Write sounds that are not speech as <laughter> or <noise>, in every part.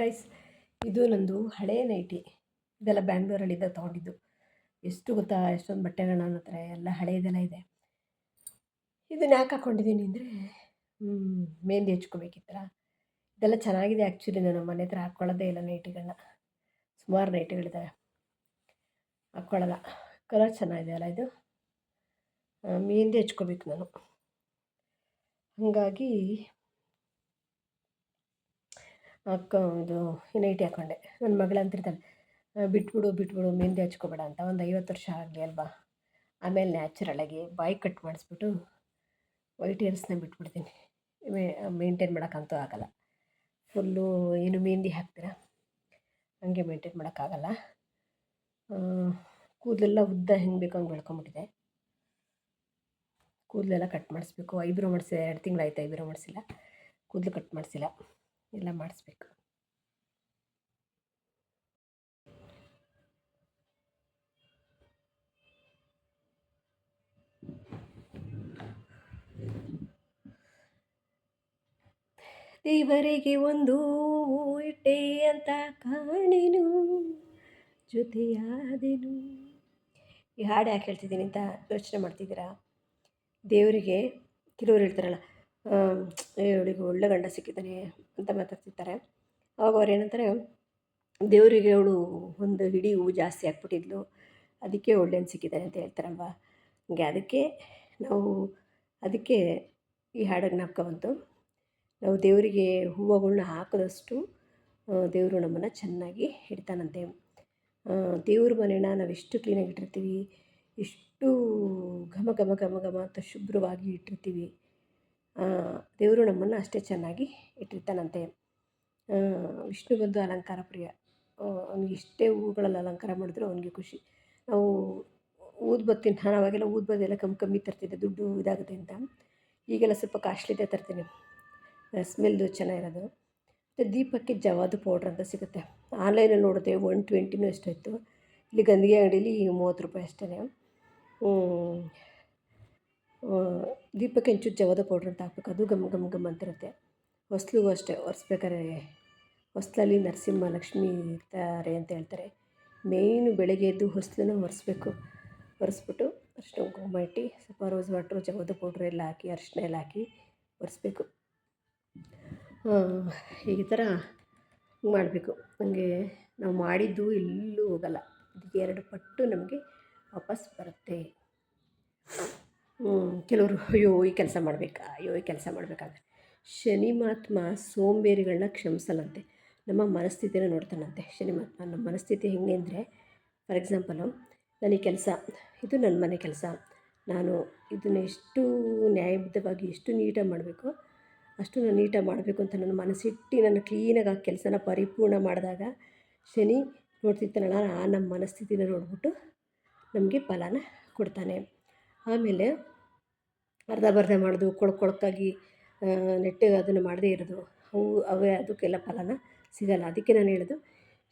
Guys ಇದು ನಂದು ಹಳೆಯ ನೈಟಿ. ಇದೆಲ್ಲ ಬ್ಯಾಂಗ್ಳೂರಲ್ಲಿದ್ದ ತೊಗೊಂಡಿದ್ದು. ಎಷ್ಟು ಗೊತ್ತಾ? ಎಷ್ಟೊಂದು ಬಟ್ಟೆಗಳು ನನ್ನ ಹತ್ರ ಎಲ್ಲ ಹಳೆಯದೆಲ್ಲ ಇದೆ. ಇದನ್ನ ಯಾಕೆ ಹಾಕ್ಕೊಂಡಿದ್ದೀನಿ ಅಂದರೆ ಮೆಹಂದಿ ಹಚ್ಕೋಬೇಕಿತ್ತಲ್ಲ ಇದೆಲ್ಲ ಚೆನ್ನಾಗಿದೆ ಆ್ಯಕ್ಚುಲಿ ನಾನು ಮನೆ ಹತ್ರ ಹಾಕ್ಕೊಳ್ಳೋದೇ ಇಲ್ಲ ನೈಟಿಗಳನ್ನ. ಸುಮಾರು ನೈಟಿಗಳಿದ್ದಾವೆ ಹಾಕ್ಕೊಳ್ಳಲ್ಲ ಕಲರ್ ಚೆನ್ನಾಗಿದೆ ಅಲ್ಲ ಇದು? ಮೆಹಂದಿ ಹಚ್ಕೋಬೇಕು ನಾನು. ಹಾಗಾಗಿ ಹಾಕ್ಕೊಂಡು ನೈಟಿ ಹಾಕ್ಕೊಂಡೆ ನನ್ನ ಮಗಳು ಅಂತಿರ್ತಾಳೆ "ಆ, ಬಿಟ್ಬಿಡು ಬಿಟ್ಬಿಡು ಮೆಹಂದಿ ಹಚ್ಕೋಬೇಡ ಅಂತ ಒಂದು ಐವತ್ತು ವರ್ಷ ಆಗಲಿ ಅಲ್ವಾ? ಆಮೇಲೆ ನ್ಯಾಚುರಲಾಗಿ ಬಾಯಿ ಕಟ್ ಮಾಡಿಸ್ಬಿಟ್ಟು ವೈಟ್ ಹೇರ್ಸ್ನ ಬಿಟ್ಬಿಡ್ತೀನಿ. ಮೇಂಟೈನ್ ಮಾಡೋಕ್ಕಂತೂ ಆಗಲ್ಲ. ಫುಲ್ಲು ಏನು ಮೆಹಂದಿ ಹಾಕ್ತೀರಾ? ಹಂಗೆ ಮೇಂಟೈನ್ ಮಾಡೋಕ್ಕಾಗಲ್ಲ. ಕೂದಲೆಲ್ಲ ಉದ್ದ ಹೆಂಗೆ ಬೇಕು ಹಂಗೆ ಬೆಳ್ಕೊಂಬಿಟ್ಟಿದೆ. ಕೂದಲೆಲ್ಲ ಕಟ್ ಮಾಡಿಸ್ಬೇಕು. ಐಬ್ರೋ ಮಾಡಿಸಿದೆ ಎರಡು ತಿಂಗಳಾಯ್ತು ಐಬ್ರೋ ಮಾಡಿಸಿಲ್ಲ. ಕೂದಲು ಕಟ್ ಮಾಡಿಸಿಲ್ಲ. ಎಲ್ಲ ಮಾಡಿಸ್ಬೇಕು. ದೇವರಿಗೆ ಒಂದು ಇಟ್ಟೆ ಅಂತ ಕಾಣೆನು, ಜೊತೆಯಾದೆನು. ಈ ಹಾಡು ಯಾಕೆ ಹೇಳ್ತಿದ್ದೀನಿ ಅಂತ ಯೋಚನೆ ಮಾಡ್ತಿದ್ದೀರಾ? ದೇವರಿಗೆ ಕೆಲವ್ರು ಹೇಳ್ತಾರಲ್ಲ ಇವಳಿಗೆ ಒಳ್ಳೆ ಗಂಡ ಸಿಕ್ಕಿದ್ದಾನೆ ಅಂತ ಮಾತಾಡ್ತಿರ್ತಾರೆ. ಆವಾಗ ಅವ್ರು ಏನಂತಾರೆ, ದೇವರಿಗೆ ಅವಳು ಒಂದು ಹಿಡಿ ಹೂವು ಜಾಸ್ತಿ ಹಾಕ್ಬಿಟ್ಟಿದ್ಲು, ಅದಕ್ಕೆ ಒಳ್ಳೆಯನ್ನು ಸಿಕ್ಕಿದ್ದಾನೆ ಅಂತ ಹೇಳ್ತಾರಲ್ವ? ಹಂಗೆ ಅದಕ್ಕೆ ನಾವು ಅದಕ್ಕೆ ಈ ಹಾಡು ಜ್ಞಾಪಕ ಬಂತು ನಾವು ದೇವರಿಗೆ ಹೂವುಗಳ್ನ ಹಾಕಿದಷ್ಟು ದೇವರು ನಮ್ಮನ್ನು ಚೆನ್ನಾಗಿ ಇಡ್ತಾನಂತೆ ದೇವ್ರ ಮನೇನ ನಾವು ಎಷ್ಟು ಕ್ಲೀನಾಗಿ ಇಟ್ಟಿರ್ತೀವಿ ಎಷ್ಟು ಘಮ ಘಮ ಘಮ ಘಮ ಅಂತ ಶುಭ್ರವಾಗಿ ಇಟ್ಟಿರ್ತೀವಿ. ದೇವರು ನಮ್ಮನ್ನು ಅಷ್ಟೇ ಚೆನ್ನಾಗಿ ಇಟ್ಟಿರ್ತಾನಂತೆ. ವಿಷ್ಣು ಬಂದು ಅಲಂಕಾರ ಪ್ರಿಯ. ಅವ್ನಿಗೆ ಎಷ್ಟೇ ಹೂಗಳಲ್ಲಿ ಅಲಂಕಾರ ಮಾಡಿದ್ರು ಅವನಿಗೆ ಖುಷಿ. ನಾವು ಊದುಬತ್ತಿ ನಾನು ಅವಾಗೆಲ್ಲ ಊದುಬತ್ತಿ ಎಲ್ಲ ಕಮ್ಮಿ ಕಮ್ಮಿ ತರ್ತಿದ್ದೆ, ದುಡ್ಡು ಇದಾಗುತ್ತೆ ಅಂತ. ಈಗೆಲ್ಲ ಸ್ವಲ್ಪ ಕಾಸ್ಟ್ಲಿದೆ ತರ್ತೀನಿ. ಸ್ಮೆಲ್ದು ಚೆನ್ನಾಗಿರೋದು. ಮತ್ತು ದೀಪಕ್ಕೆ ಜವಾದು ಪೌಡ್ರ್ ಅಂತ ಸಿಗುತ್ತೆ. ಆನ್ಲೈನಲ್ಲಿ ನೋಡಿದೆ ಒನ್ ಟ್ವೆಂಟಿನೂ ಇತ್ತು. ಇಲ್ಲಿ ಗಂಧಿಗೆ ಅಂಗಡೀಲಿ ಮೂವತ್ತು ರೂಪಾಯಿ ಅಷ್ಟೇ ದೀಪಕ್ಕೆ ಇಂಚು ಜವದ ಪೌಡ್ರ್ ಅಂತ ಹಾಕ್ಬೇಕು. ಅದು ಘಮ್ ಘಮ್ ಘಮ್ ಅಂತಿರುತ್ತೆ ಹೊಸ್ಲಿಗೂ ಅಷ್ಟೇ ಒರೆಸ್ಬೇಕಾದ್ರೆ ಹೊಸ್ಲಲ್ಲಿ ನರಸಿಂಹ ಲಕ್ಷ್ಮಿ ಇರ್ತಾರೆ ಅಂತ ಹೇಳ್ತಾರೆ. ಮೇಯ್ನು ಬೆಳಗ್ಗೆ ಎದ್ದು ಹೊಸ್ಲನ್ನು ಒರೆಸ್ಬೇಕು. ಒರೆಸ್ಬಿಟ್ಟು ಅರಿಶಿನ ಕುಂಕುಮ ಇಟ್ಟು ಸ್ವಲ್ಪ ರೋಸ್ ವಾಟ್ರು, ಜವದ ಪೌಡ್ರ್ ಎಲ್ಲ ಹಾಕಿ ಅರಿಶಿನ ಎಲ್ಲ ಹಾಕಿ ಒರೆಸ್ಬೇಕು. ಈ ಥರ ಮಾಡಬೇಕು. ನನಗೆ ನಾವು ಮಾಡಿದ್ದು ಎಲ್ಲೂ ಹೋಗಲ್ಲ. ಎರಡು ಪಟ್ಟು ನಮಗೆ ವಾಪಸ್ ಬರುತ್ತೆ. ಕೆಲವರು, ಅಯ್ಯೋ, ಈ ಕೆಲಸ ಮಾಡಬೇಕಾ, ಅಯ್ಯೋ, ಈ ಕೆಲಸ ಮಾಡಬೇಕಾದ್ರೆ. ಶನಿ ಮಹಾತ್ಮ ಸೋಂಬೇರಿಗಳನ್ನ ಕ್ಷಮಿಸಲಂತೆ ನಮ್ಮ ಮನಸ್ಥಿತಿನ ನೋಡ್ತಾನಂತೆ ಶನಿ ಮಹಾತ್ಮ. ನಮ್ಮ ಮನಸ್ಥಿತಿ ಹೆಂಗೆ ಅಂದರೆ, ಫಾರ್ ಎಕ್ಸಾಂಪಲು, ನಾನು ಈ ಕೆಲಸ, ಇದು ನನ್ನ ಮನೆ ಕೆಲಸ. ನಾನು ಇದನ್ನು ಎಷ್ಟು ನ್ಯಾಯಬದ್ಧವಾಗಿ ಎಷ್ಟು ನೀಟಾಗಿ ಮಾಡಬೇಕು, ಅಷ್ಟು ನಾನು ನೀಟಾಗಿ ಮಾಡಬೇಕು ಅಂತ ನನ್ನ ಮನಸ್ಸಿಟ್ಟು ನಾನು ಕ್ಲೀನಾಗಿ ಆ ಕೆಲಸನ ಪರಿಪೂರ್ಣ ಮಾಡಿದಾಗ, ಶನಿ ನೋಡ್ತಿರ್ತಾನಲ್ಲ, ಆ ನಮ್ಮ ಮನಸ್ಥಿತಿನ ನೋಡಿಬಿಟ್ಟು ನಮಗೆ ಫಲನ ಕೊಡ್ತಾನೆ. ಆಮೇಲೆ ಅರ್ಧ ಬರ್ಧ ಮಾಡೋದು ಕೊಳಕು ಕೊಳಕಾಗಿ ನೆಟ್ಟಗೆ ಅದನ್ನು ಮಾಡದೇ ಇರೋದು. ಅವು, ಅವೇ ಅದಕ್ಕೆಲ್ಲ ಫಲನ ಸಿಗಲ್ಲ. ಅದಕ್ಕೆ ನಾನು ಹೇಳೋದು,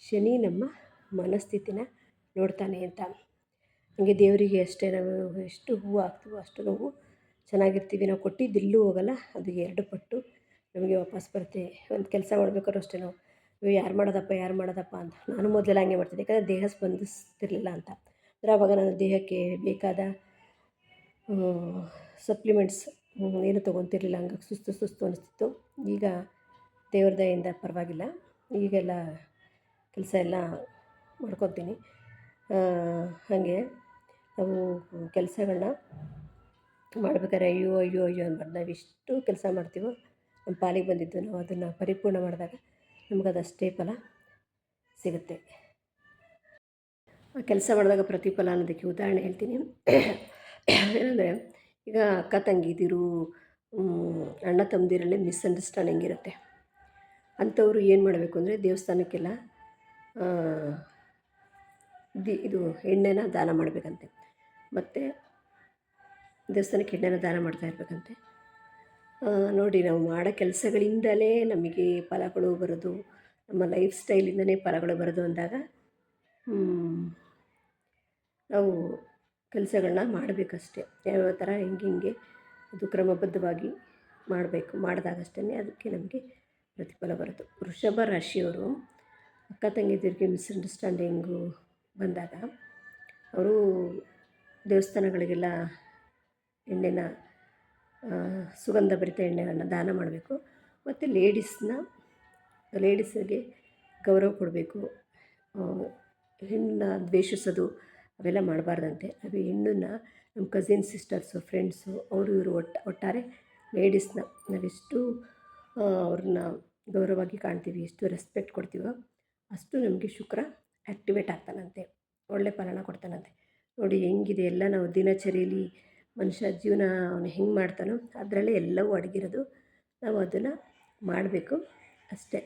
ಶನಿ ನಮ್ಮ ಮನಸ್ಥಿತಿನ ನೋಡ್ತಾನೆ ಅಂತ. ಹಾಗೆ ದೇವರಿಗೆ ಅಷ್ಟೇ ನಾವು ಎಷ್ಟು ಹೂವು ಹಾಕ್ತೀವೋ ಅಷ್ಟು ನಾವು ಚೆನ್ನಾಗಿರ್ತೀವಿ. ನಾವು ಕೊಟ್ಟಿದ್ದು ಎಲ್ಲೂ ಹೋಗಲ್ಲ, ಅದು ಎರಡು ಪಟ್ಟು ನಮಗೆ ವಾಪಸ್ ಬರುತ್ತೆ. ಒಂದು ಕೆಲಸ ಮಾಡ್ಬೇಕಾದ್ರೂ ಅಷ್ಟೇ ನಾವು ಅಯ್ಯೋ ಯಾರು ಮಾಡೋದಪ್ಪ ಯಾರು ಮಾಡೋದಪ್ಪ ಅಂತ. ನಾನು ಮೊದಲೆಲ್ಲ ಹಂಗೆ ಮಾಡ್ತಿದ್ದೆ. ಯಾಕಂದರೆ ದೇಹ ಸ್ಪಂದಿಸ್ತಿರ್ಲಿಲ್ಲ ಅಂತ. ಅಂದರೆ ಅವಾಗ ನನ್ನ ದೇಹಕ್ಕೆ ಬೇಕಾದ ಸಪ್ಲಿಮೆಂಟ್ಸ್ ಏನು ತೊಗೊತಿರ್ಲಿಲ್ಲ. ಹಂಗಾಗಿ ಸುಸ್ತು ಸುಸ್ತು ಅನಿಸ್ತಿತ್ತು. ಈಗ ದೇವ್ರ ದಯೆಯಿಂದ ಪರವಾಗಿಲ್ಲ. ಈಗೆಲ್ಲ ಕೆಲಸ ಎಲ್ಲ ಮಾಡ್ಕೊತೀನಿ. ಹಾಗೆ ನಾವು ಕೆಲಸಗಳನ್ನ ಮಾಡ್ಬೇಕಾದ್ರೆ ಅಯ್ಯೋ ಅಯ್ಯೋ ಅಯ್ಯೋ ಅನ್ಬಾರ್ದು ನಾವು ಎಷ್ಟು ಕೆಲಸ ಮಾಡ್ತೀವೋ ನಮ್ಮ ಪಾಲಿಗೆ ಬಂದಿದ್ದು ನಾವು ಅದನ್ನು ಪರಿಪೂರ್ಣ ಮಾಡಿದಾಗ ನಮ್ಗೆ ಅದಷ್ಟೇ ಫಲ ಸಿಗುತ್ತೆ. ಕೆಲಸ ಮಾಡಿದಾಗ ಪ್ರತಿಫಲ ಅನ್ನೋದಕ್ಕೆ ಉದಾಹರಣೆ ಹೇಳ್ತೀನಿ. <coughs> ಏನಂದರೆ, ಈಗ ಅಕ್ಕ ತಂಗಿದಿರು ಅಣ್ಣ ತಮ್ಮದಿರಲ್ಲೇ ಮಿಸ್ಅಂಡರ್ಸ್ಟ್ಯಾಂಡಿಂಗ್ ಇರುತ್ತೆ. ಅಂಥವ್ರು ಏನು ಮಾಡಬೇಕು ಅಂದರೆ ದೇವಸ್ಥಾನಕ್ಕೆಲ್ಲ ದಿ, ಇದು ಎಣ್ಣೆನ ದಾನ ಮಾಡಬೇಕಂತೆ. ಮತ್ತು ದೇವಸ್ಥಾನಕ್ಕೆ ಎಣ್ಣೆನ ದಾನ ಮಾಡ್ತಾ ಇರಬೇಕಂತೆ. ನೋಡಿ ನಾವು ಮಾಡೋ ಕೆಲಸಗಳಿಂದಲೇ ನಮಗೆ ಫಲಗಳು ಬರೋದು, ನಮ್ಮ ಲೈಫ್ ಸ್ಟೈಲಿಂದಲೇ ಫಲಗಳು ಬರೋದು ಅಂದಾಗ ನಾವು ಕೆಲಸಗಳನ್ನ ಮಾಡಬೇಕಷ್ಟೆ. ಯಾವ್ಯಾವ ಥರ ಹೆಂಗೆ ಹೆಂಗೆ ಅದು ಕ್ರಮಬದ್ಧವಾಗಿ ಮಾಡಬೇಕು ಮಾಡಿದಾಗಷ್ಟೇ ಅದಕ್ಕೆ ನಮಗೆ ಪ್ರತಿಫಲ ಬರುತ್ತೆ. ವೃಷಭ ರಾಶಿಯವರು ಅಕ್ಕ ತಂಗಿದಿರಿಗೆ ಮಿಸ್ಅಂಡರ್ಸ್ಟ್ಯಾಂಡಿಂಗು ಬಂದಾಗ ಅವರು ದೇವಸ್ಥಾನಗಳಿಗೆಲ್ಲ ಎಣ್ಣೆನ ಸುಗಂಧಭರಿತ ಸುಗಂಧ ಭರಿತ ಎಣ್ಣೆಗಳನ್ನ ದಾನ ಮಾಡಬೇಕು. ಮತ್ತು ಲೇಡೀಸ್ನ, ಲೇಡೀಸಿಗೆ ಗೌರವ ಕೊಡಬೇಕು. ಹೆಣ್ಣನ್ನ ದ್ವೇಷಿಸೋದು ಅವೆಲ್ಲ ಮಾಡಬಾರ್ದಂತೆ. ಅದು ಹೆಣ್ಣನ್ನ ನಮ್ಮ ಕಸಿನ್ ಸಿಸ್ಟರ್ಸು ಫ್ರೆಂಡ್ಸು ಅವರು ಇವರು ಒಟ್ಟು, ಒಟ್ಟಾರೆ ಲೇಡೀಸ್ನ ನಾವೆಷ್ಟು ಅವ್ರನ್ನ ಗೌರವವಾಗಿ ಕಾಣ್ತೀವಿ, ಎಷ್ಟು ರೆಸ್ಪೆಕ್ಟ್ ಕೊಡ್ತೀವೋ ಅಷ್ಟು ನಮಗೆ ಶುಕ್ರ ಆ್ಯಕ್ಟಿವೇಟ್ ಆಗ್ತಾನಂತೆ. ಒಳ್ಳೆ ಫಲನ ಕೊಡ್ತಾನಂತೆ. ನೋಡಿ ಹೆಂಗಿದೆ ಎಲ್ಲ ನಾವು ದಿನಚರಿಯಲ್ಲಿ ಮನುಷ್ಯ ಜೀವನ ಅವನು ಹೆಂಗೆ ಮಾಡ್ತಾನೋ ಅದರಲ್ಲೇ ಎಲ್ಲವೂ ಅಡಗಿರೋದು ನಾವು ಅದನ್ನು ಮಾಡಬೇಕು ಅಷ್ಟೇ.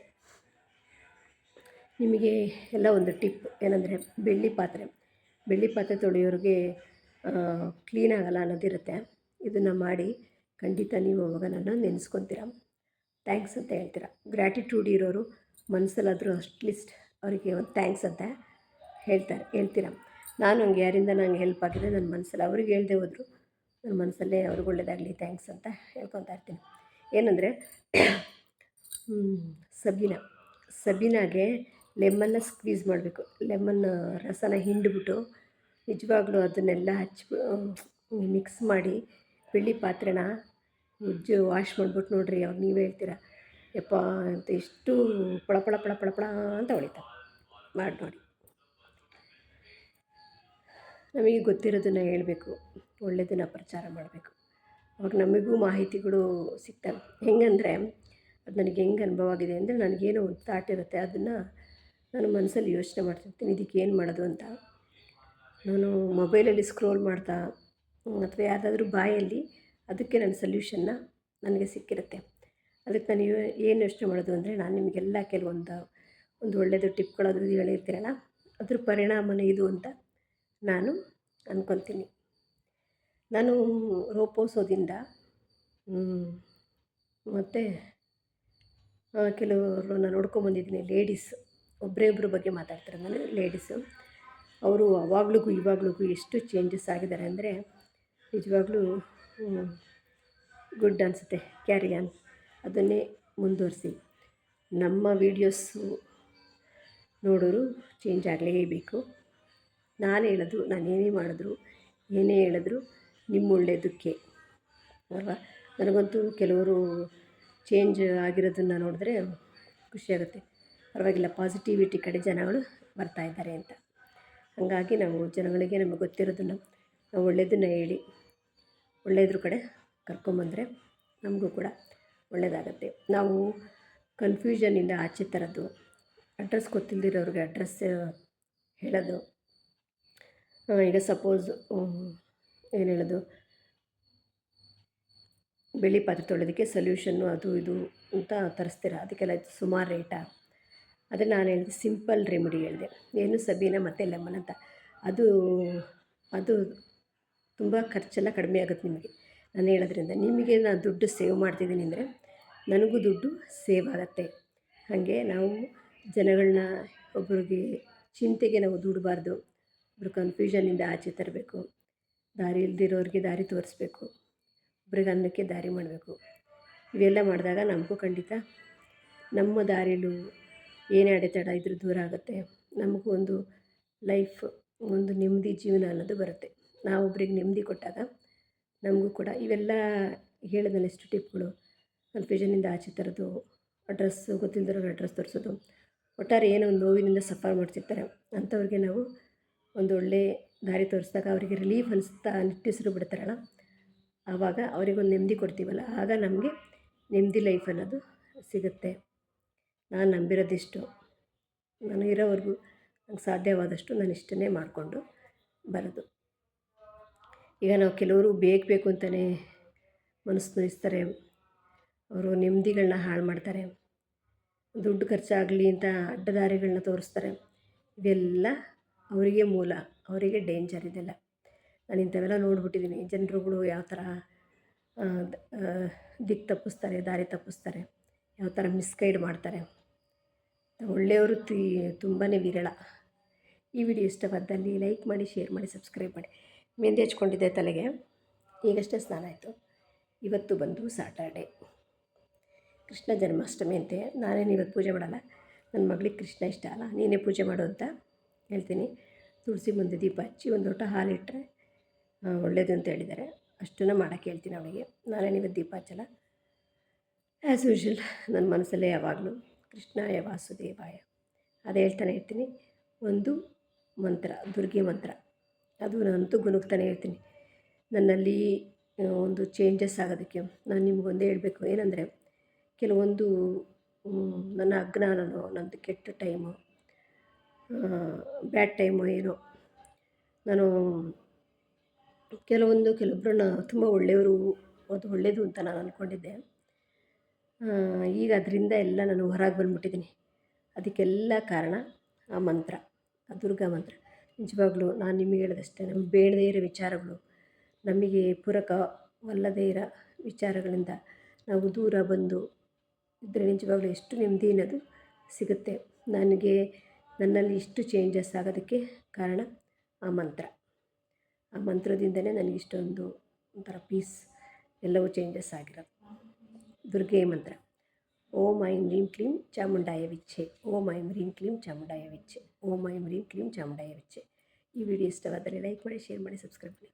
ನಿಮಗೆ ಎಲ್ಲ ಒಂದು ಟಿಪ್ ಏನಂದರೆ, ಬೆಳ್ಳಿ ಪಾತ್ರೆ. ಬೆಳ್ಳಿ ಪಾತ್ರೆ ತೊಳೆಯೋರಿಗೆ ಕ್ಲೀನ್ ಆಗಲ್ಲ ಅನ್ನೋದಿರುತ್ತೆ. ಇದನ್ನು ಮಾಡಿ ಖಂಡಿತ ನೀವು ಅವಾಗ ನನ್ನ ನೆನೆಸ್ಕೊತೀರ. ಥ್ಯಾಂಕ್ಸ್ ಅಂತ ಹೇಳ್ತೀರ. ಗ್ರ್ಯಾಟಿಟ್ಯೂಡ್ ಇರೋರು ಮನಸ್ಸಲ್ಲಾದರೂ ಅಟ್ಲೀಸ್ಟ್ ಅವರಿಗೆ ಒಂದು ಥ್ಯಾಂಕ್ಸ್ ಅಂತ ಹೇಳ್ತಾರೆ, ಹೇಳ್ತೀರ. ನಾನು ಹಂಗೆ ಯಾರಿಂದ ನಂಗೆ ಹೆಲ್ಪ್ ಆಗಿದೆ ನನ್ನ ಮನಸ್ಸಲ್ಲಿ ಅವ್ರಿಗೆ ಹೇಳ್ದೆ ಹೋದರು ನನ್ನ ಮನಸ್ಸಲ್ಲೇ ಅವ್ರಿಗೆ ಒಳ್ಳೇದಾಗಲಿ, ಥ್ಯಾಂಕ್ಸ್ ಅಂತ ಹೇಳ್ಕೊತಾ ಇರ್ತೀನಿ. ಏನಂದರೆ ಸಬೀನಾ. ಸಬೀನಾಗೆ ಲೆಮನ್ನ ಸ್ಕ್ವೀಸ್ ಮಾಡಬೇಕು. ಲೆಮನ್ ರಸನ ಹಿಂಡ್ಬಿಟ್ಟು ನಿಜವಾಗ್ಲೂ ಅದನ್ನೆಲ್ಲ ಹಚ್ಚಿ ಮಿಕ್ಸ್ ಮಾಡಿ ಬೆಳ್ಳಿ ಪಾತ್ರೆನ ಉಜ್ಜು ವಾಶ್ ಮಾಡ್ಬಿಟ್ಟು ನೋಡಿರಿ ಅವಾಗ ನೀವೇ ಹೇಳ್ತೀರ, ಯಪ್ಪ ಅಂತ ಎಷ್ಟು ಪಳ ಪಳ ಪಳ ಪಳ ಪಳ ಅಂತ ಹೊಳಿತಾವೆ. ಮಾಡಿ ನೋಡಿ. ನಮಗೆ ಗೊತ್ತಿರೋದನ್ನು ಹೇಳಬೇಕು ಒಳ್ಳೆಯದನ್ನು ಪ್ರಚಾರ ಮಾಡಬೇಕು. ಅವಾಗ ನಮಗೂ ಮಾಹಿತಿಗಳು ಸಿಗ್ತವೆ ಹೆಂಗಂದರೆ ಅದು ನನಗೆ ಹೆಂಗೆ ಅನುಭವ ಆಗಿದೆ ಅಂದರೆ ನನಗೇನೋ ಒಂದು ಥಾಟ್ ಇರುತ್ತೆ, ಅದನ್ನು ನಾನು ಮನಸ್ಸಲ್ಲಿ ಯೋಚನೆ ಮಾಡ್ತಿರ್ತೀನಿ ಇದಕ್ಕೆ ಏನು ಮಾಡೋದು ಅಂತ. ನಾನು ಮೊಬೈಲಲ್ಲಿ ಸ್ಕ್ರೋಲ್ ಮಾಡ್ತಾ, ಅಥವಾ ಯಾರಾದರೂ ಬಾಯಲ್ಲಿ, ಅದಕ್ಕೆ ನನ್ನ ಸೊಲ್ಯೂಷನ್ನ ನನಗೆ ಸಿಕ್ಕಿರುತ್ತೆ. ಅದಕ್ಕೆ ನಾನು ಏನು ಯೋಚನೆ ಮಾಡೋದು ಅಂದರೆ ನಾನು ನಿಮಗೆಲ್ಲ ಕೆಲವೊಂದು, ಒಂದು ಒಳ್ಳೆಯದು ಇದು ಹೇಳಿರ್ತೀರಲ್ಲ, ಅದ್ರ ಪರಿಣಾಮನೇ ಇದು ಅಂತ ನಾನು ಅಂದ್ಕೊತೀನಿ ನಾನು ರೋಪೋಸೋದಿಂದ ಮತ್ತು ಕೆಲವರು ನಾನು ನೋಡ್ಕೊಂಬಂದಿದ್ದೀನಿ ಲೇಡೀಸ್ ಒಬ್ಬರೇ ಒಬ್ಬರ ಬಗ್ಗೆ ಮಾತಾಡ್ತಾರೆ ನಾನು ಲೇಡೀಸು ಅವರು ಅವಾಗ್ಲಿಗೂ ಇವಾಗ್ಲಿಗೂ ಎಷ್ಟು ಚೇಂಜಸ್ ಆಗಿದ್ದಾರೆ ಅಂದರೆ ನಿಜವಾಗ್ಲೂ ಗುಡ್ ಅನಿಸುತ್ತೆ ಕ್ಯಾರಿ ಆನ್ ಅದನ್ನೇ ಮುಂದುವರಿಸಿ. ನಮ್ಮ ವೀಡಿಯೋಸು ನೋಡೋರು ಚೇಂಜ್ ಆಗಲೇಬೇಕು. ನಾನು ಹೇಳೋದು, ನಾನು ಏನೇ ಮಾಡಿದ್ರು, ಏನೇ ಹೇಳಿದ್ರು ನಿಮ್ಮ ಒಳ್ಳೆಯದಕ್ಕೆ ಅಲ್ವಾ? ನನಗಂತೂ ಕೆಲವರು ಚೇಂಜ್ ಆಗಿರೋದನ್ನು ನೋಡಿದ್ರೆ ಖುಷಿಯಾಗುತ್ತೆ ಪರವಾಗಿಲ್ಲ ಪಾಸಿಟಿವಿಟಿ ಕಡೆ ಜನಗಳು ಬರ್ತಾ ಇದ್ದಾರೆ ಅಂತ. ಹಾಗಾಗಿ ನಾವು ಜನಗಳಿಗೆ ನಮಗೆ ಗೊತ್ತಿರೋದನ್ನು ನಾವು ಒಳ್ಳೆಯದನ್ನು ಹೇಳಿ ಒಳ್ಳೆಯದ್ರ ಕಡೆ ಕರ್ಕೊಂಬಂದರೆ ನಮಗೂ ಕೂಡ ಒಳ್ಳೆಯದಾಗತ್ತೆ ನಾವು ಕನ್ಫ್ಯೂಷನಿಂದ ಆಚೆ ತರೋದು ಅಡ್ರೆಸ್ ಗೊತ್ತಿಲ್ಲದಿರೋರಿಗೆ ಅಡ್ರೆಸ್ ಹೇಳೋದು. ಈಗ ಸಪೋಸ್ ಏನು ಹೇಳೋದು? ಬೆಳ್ಳಿ ಪಾತ್ರೆ ತೊಳೆಯೋದಕ್ಕೆ ಸೊಲ್ಯೂಷನ್ನು ಅದು ಇದು ಅಂತ ತರಿಸ್ತೀರ? ಅದಕ್ಕೆಲ್ಲ ಸುಮಾರು ರೇಟಾ ಅದೇ ನಾನು ಹೇಳಿದೆ ಸಿಂಪಲ್ ರೆಮಿಡಿ ಹೇಳಿದೆ. ಏನು ಸಬೀನ ಮತ್ತು ಲೆಮನ್ ಅಂತ. ಅದು ಅದು ತುಂಬ ಖರ್ಚೆಲ್ಲ ಕಡಿಮೆ ಆಗುತ್ತೆ ನಿಮಗೆ. ನಾನು ಹೇಳೋದ್ರಿಂದ ನಿಮಗೆ ನಾನು ದುಡ್ಡು ಸೇವ್ ಮಾಡ್ತಿದ್ದೀನಿ ಅಂದರೆ ನನಗೂ ದುಡ್ಡು ಸೇವ್ ಆಗುತ್ತೆ. ಹಾಗೆ ನಾವು ಜನಗಳನ್ನ, ಒಬ್ರಿಗೆ ಚಿಂತೆಗೆ ನಾವು ದುಡಬಾರ್ದು. ಒಬ್ರು ಕನ್ಫ್ಯೂಷನಿಂದ ಆಚೆ ತರಬೇಕು. ದಾರಿ ಇಲ್ದಿರೋರಿಗೆ ದಾರಿ ತೋರಿಸ್ಬೇಕು. ಒಬ್ರಿಗೆ ಅನ್ನಕ್ಕೆ ದಾರಿ ಮಾಡಬೇಕು. ಇವೆಲ್ಲ ಮಾಡಿದಾಗ ನಮಗೂ ಖಂಡಿತ ನಮ್ಮ ದಾರಿಲೂ ಏನೇ ಅಡೆತಡ ಇದ್ರೂ ದೂರ ಆಗುತ್ತೆ. ನಮಗೂ ಒಂದು ಲೈಫ್, ಒಂದು ನೆಮ್ಮದಿ ಜೀವನ ಅನ್ನೋದು ಬರುತ್ತೆ. ನಾವು ಒಬ್ರಿಗೆ ನೆಮ್ಮದಿ ಕೊಟ್ಟಾಗ ನಮಗೂ ಕೂಡ ಇವೆಲ್ಲ ಹೇಳಿದ್ನಲ್ಲ ಎಷ್ಟು ಟಿಪ್ಗಳು. ಕನ್ಫ್ಯೂಷನಿಂದ ಆಚೆ ತರೋದು, ಅಡ್ರೆಸ್ ಗೊತ್ತಿಲ್ಲದಿರೋ ಅಡ್ರೆಸ್ ತೋರಿಸೋದು. ಒಟ್ಟಾರೆ ಏನೋ ಒಂದು ನೋವಿನಿಂದ ಸಫರ್ ಮಾಡ್ತಿರ್ತಾರೆ. ಅಂಥವ್ರಿಗೆ ನಾವು ಒಂದು ಒಳ್ಳೆ ದಾರಿ ತೋರಿಸಿದಾಗ ಅವರಿಗೆ ರಿಲೀಫ್ ಅನಿಸ್ತಾ ನಿಟ್ಟಿಸ್ರು ಬಿಡ್ತಾರಲ್ಲ, ಆವಾಗ ಅವರಿಗೊಂದು ನೆಮ್ಮದಿ ಕೊಡ್ತೀವಲ್ಲ. ಆಗ ನಮಗೆ ನೆಮ್ಮದಿ ಲೈಫ್ ಅನ್ನೋದು ಸಿಗುತ್ತೆ. ನಾನು ನಂಬಿರೋದಿಷ್ಟು ನಾನು ಇರೋವರೆಗೂ ನಂಗೆ ಸಾಧ್ಯವಾದಷ್ಟು ನಾನು ಇಷ್ಟನ್ನೇ ಮಾಡಿಕೊಂಡು ಬರೋದು. ಈಗ ನಾವು ಕೆಲವರು ಬೇಕು ಬೇಕು ಅಂತಲೇ ಮನಸ್ಸು ನೋಯಿಸ್ತಾರೆ ಅವರು ನೆಮ್ಮದಿಗಳನ್ನ ಹಾಳು ಮಾಡ್ತಾರೆ, ದುಡ್ಡು ಖರ್ಚಾಗಲಿ ಅಂತ ಅಡ್ಡದಾರಿಗಳನ್ನ ತೋರಿಸ್ತಾರೆ, ಇವೆಲ್ಲ ಅವರಿಗೆ ಮೂಲ, ಅವರಿಗೆ ಡೇಂಜರ್ ಇದೆಲ್ಲ. ನಾನು ಇಂಥವೆಲ್ಲ ನೋಡ್ಬಿಟ್ಟಿದ್ದೀನಿ ಜನರುಗಳು ಯಾವ ಥರ ದಿಕ್ಕು ತಪ್ಪಿಸ್ತಾರೆ, ದಾರಿ ತಪ್ಪಿಸ್ತಾರೆ, ಯಾವ ಥರ ಮಿಸ್ಗೈಡ್ ಮಾಡ್ತಾರೆ. ಒಳ್ಳೆಯವರು ತೀ ತುಂಬಾ ವಿರಳ. ಈ ವಿಡಿಯೋ ಇಷ್ಟವಾದಲ್ಲಿ ಲೈಕ್ ಮಾಡಿ, ಶೇರ್ ಮಾಡಿ, ಸಬ್ಸ್ಕ್ರೈಬ್ ಮಾಡಿ. ಮೆಹಂದಿ ಹಚ್ಕೊಂಡಿದ್ದೆ ತಲೆಗೆ. ಈಗಷ್ಟೇ ಸ್ನಾನ ಆಯಿತು. ಇವತ್ತು ಬಂದು ಸಾಟರ್ಡೆ ಕೃಷ್ಣ ಜನ್ಮಾಷ್ಟಮಿ ಅಂತೆ. ನಾನೇನು ಇವತ್ತು ಪೂಜೆ ಮಾಡಲ್ಲ. ನನ್ನ ಮಗಳಿಗೆ ಕೃಷ್ಣ ಇಷ್ಟ ಅಲ್ಲ. ನೀನೇ ಪೂಜೆ ಮಾಡು ಅಂತ ಹೇಳ್ತೀನಿ. ತುಳಸಿ ಮುಂದೆ ದೀಪ ಹಚ್ಚಿ ಒಂದು ಲೋಟ ಹಾಲಿಟ್ಟರೆ ಒಳ್ಳೆಯದು ಅಂತ ಹೇಳಿದ್ದಾರೆ. ಅಷ್ಟನ್ನು ಮಾಡೋಕ್ಕೆ ಹೇಳ್ತೀನಿ ಅವಳಿಗೆ. ನಾನೇನು ಇವತ್ತು ದೀಪ ಹಚ್ಚಲ್ಲ. ಆ್ಯಸ್ ಯೂಶ್ವಲ್ ನನ್ನ ಮನಸ್ಸಲ್ಲೇ ಯಾವಾಗಲೂ. ಕೃಷ್ಣಾಯ ವಾಸುದೇವಾಯ. ಅದು ಹೇಳ್ತಾನೆ ಇರ್ತೀನಿ ಒಂದು ಮಂತ್ರ, ದುರ್ಗೆ ಮಂತ್ರ. ಅದು ನಾನಂತೂ ಗುಣಗ್ತಾನೆ ಇರ್ತೀನಿ ನನ್ನಲ್ಲಿ ಒಂದು ಚೇಂಜಸ್ ಆಗೋದಕ್ಕೆ ನಾನು ನಿಮಗೊಂದೇ ಹೇಳಬೇಕು. ಏನಂದರೆ, ಕೆಲವೊಂದು ನನ್ನ ಅಜ್ಞಾನನೋ ನನ್ನದು ಕೆಟ್ಟ ಟೈಮು ಬ್ಯಾಡ್ ಟೈಮು ಏನೋ, ನಾನು ಕೆಲವೊಂದು ಕೆಲವೊಬ್ಬರನ್ನ ತುಂಬ ಒಳ್ಳೆಯವರು, ಅದು ಒಳ್ಳೆಯದು ಅಂತ ನಾನು ಅಂದ್ಕೊಂಡಿದ್ದೆ ಈಗ ಅದರಿಂದ ಎಲ್ಲ ನಾನು ಹೊರಗೆ ಬಂದ್ಬಿಟ್ಟಿದ್ದೀನಿ. ಅದಕ್ಕೆಲ್ಲ ಕಾರಣ ಆ ಮಂತ್ರ, ಆ ದುರ್ಗಾ ಮಂತ್ರ. ನಿಜವಾಗ್ಲೂ ನಾನು ನಿಮಗೆ ಹೇಳಿದಷ್ಟೇ, ನಮ್ಗೆ ಬೇಡದೇ ಇರೋ ವಿಚಾರಗಳು, ನಮಗೆ ಪೂರಕವಲ್ಲದೇ ಇರೋ ವಿಚಾರಗಳಿಂದ ನಾವು ದೂರ ಬಂದು ಇದ್ದರೆ ನಿಜವಾಗ್ಲೂ ಎಷ್ಟು ನೆಮ್ಮದಿ ಅನ್ನೋದು ಸಿಗುತ್ತೆ. ನನಗೆ, ನನ್ನಲ್ಲಿ ಇಷ್ಟು ಚೇಂಜಸ್ ಆಗೋದಕ್ಕೆ ಕಾರಣ ಆ ಮಂತ್ರ. ಆ ಮಂತ್ರದಿಂದಲೇ ನನಗೆ ಇಷ್ಟೊಂದು ಒಂಥರ ಪೀಸ್ ಎಲ್ಲವೂ ಚೇಂಜಸ್ ಆಗಿರೋದು. ದುರ್ಗೆ ಮಂತ್ರ ಓಂ ಐಂ ಹ್ರೀಂ ಕ್ಲೀಂ ಚಾಮುಂಡಾಯ ವಿಚ್ಚೆ ಓಂ ಐಂ ಹ್ರೀಂ ಕ್ಲೀಂ ಚಾಮುಂಡಾಯ ವಿಚ್ಚೆ ಓಂ ಐಂ ಹ್ರೀಂ ಕ್ಲೀಂ ಚಾಮುಂಡಾಯ ವಿಚ್ಚೆ ಈ ವಿಡಿಯೋ ಇಷ್ಟವಾದರೆ ಲೈಕ್ ಮಾಡಿ ಶೇರ್ ಮಾಡಿ ಸಬ್ಸ್ಕ್ರೈಬ್ ಮಾಡಿ